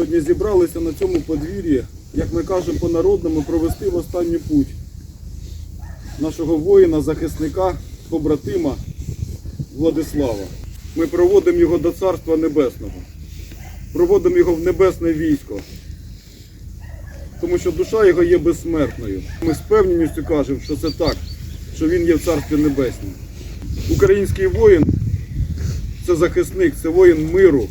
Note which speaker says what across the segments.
Speaker 1: сьогодні зібралися на цьому подвір'ї, як ми кажемо по-народному, провести в останню путь нашого воїна, захисника, побратима Владислава. Ми проводимо його до Царства Небесного, проводимо його в небесне військо, тому що душа його є безсмертною. Ми з певністю кажемо, що це так, що він є в Царстві Небесному. Український воїн це захисник, це воїн миру.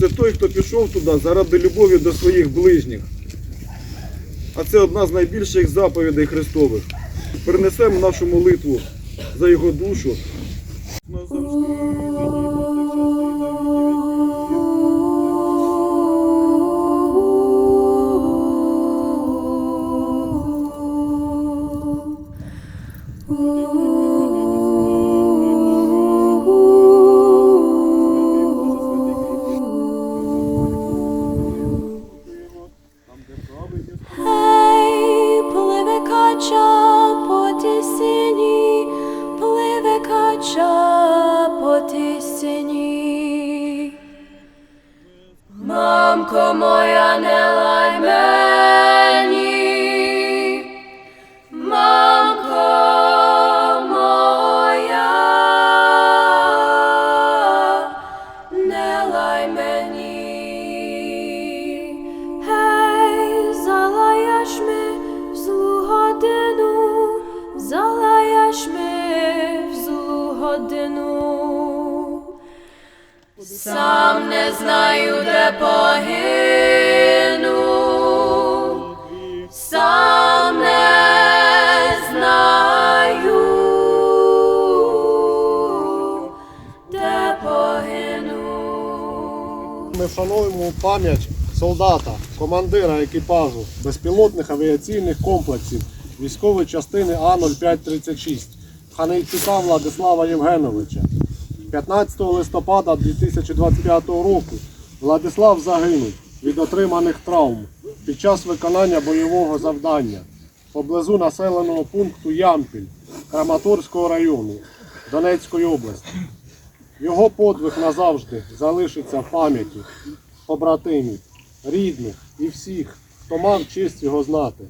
Speaker 1: Це той, хто пішов туди заради любові до своїх ближніх. А це одна з найбільших заповідей Христових. Перенесемо нашу молитву за його душу. Назавжди,
Speaker 2: joy. Сам не знаю, де погину, сам не знаю, де погину.
Speaker 3: Ми вшановуємо пам'ять солдата, командира екіпажу безпілотних авіаційних комплексів військової частини А-0536 Ханейчука Владислава Євгеновича. 15 листопада 2025 року Владислав загинув від отриманих травм під час виконання бойового завдання поблизу населеного пункту Ямпіль Краматорського району Донецької області. Його подвиг назавжди залишиться в пам'яті побратимів, рідних і всіх, хто мав честь його знати.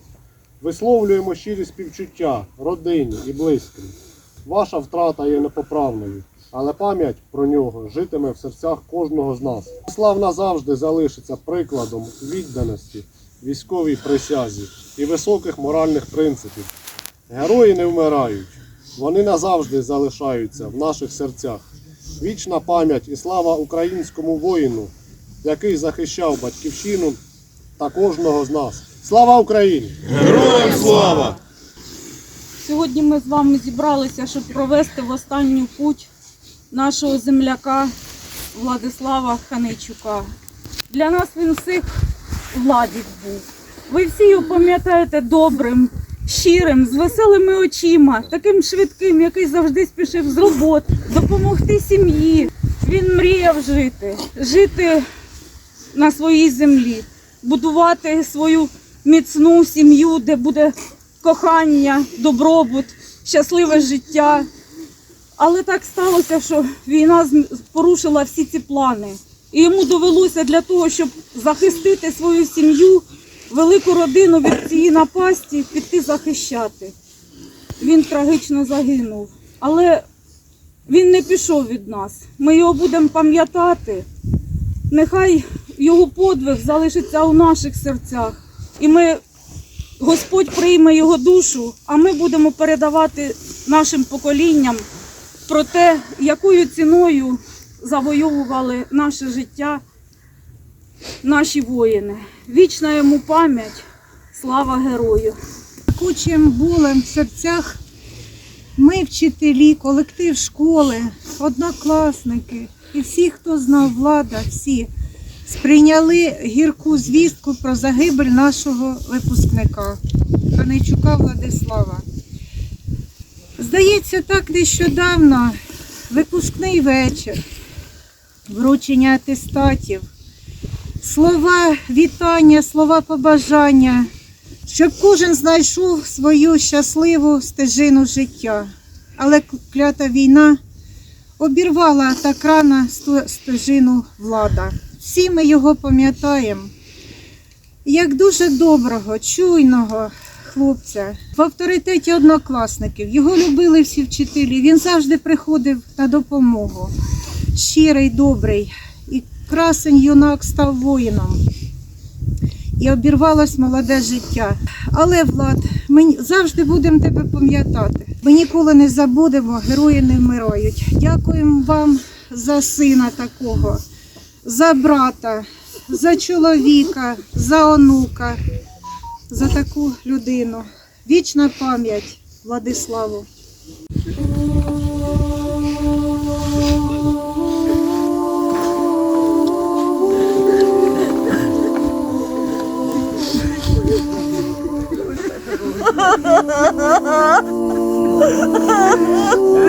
Speaker 3: Висловлюємо щирі співчуття родині і близьким. Ваша втрата є непоправною, але пам'ять про нього житиме в серцях кожного з нас. Слав назавжди залишиться прикладом відданості, військовій присязі і високих моральних принципів. Герої не вмирають, вони назавжди залишаються в наших серцях. Вічна пам'ять і слава українському воїну, який захищав батьківщину та кожного з нас. Слава Україні!
Speaker 1: Героям слава!
Speaker 4: Сьогодні ми з вами зібралися, щоб провести в останню путь нашого земляка Владислава Ханичука. Для нас він всіх владік був. Ви всі його пам'ятаєте добрим, щирим, з веселими очима, таким швидким, який завжди спішив з роботи, допомогти сім'ї. Він мріяв жити, жити на своїй землі, будувати свою міцну сім'ю, де буде кохання, добробут, щасливе життя. Але так сталося, що війна порушила всі ці плани. І йому довелося для того, щоб захистити свою сім'ю, велику родину від цієї напасті, піти захищати. Він трагічно загинув. Але він не пішов від нас. Ми його будемо пам'ятати. Нехай його подвиг залишиться у наших серцях. І ми Господь прийме його душу, а ми будемо передавати нашим поколінням про те, якою ціною завоювали наше життя наші воїни. Вічна йому пам'ять, слава герою!
Speaker 5: Кучим болем в серцях ми, вчителі, колектив школи, однокласники і всі, хто знав влада, всі сприйняли гірку звістку про загибель нашого випускника Ханейчука Владислава. Здається, так нещодавно випускний вечір, вручення атестатів, слова вітання, слова побажання щоб кожен знайшов свою щасливу стежину життя. Але клята війна обірвала так рано стежину влада. всі ми його пам'ятаємо як дуже доброго, чуйного хлопця, в авторитеті однокласників. Його любили всі вчителі. Він завжди приходив на допомогу. Щирий, добрий. І красень юнак став воїном. І обірвалось молоде життя. Але, Влад, ми завжди будемо тебе пам'ятати. Ми ніколи не забудемо, герої не вмирають. Дякуємо вам за сина такого, за брата, за чоловіка, за онука, за таку людину. Вічна пам'ять Владиславу.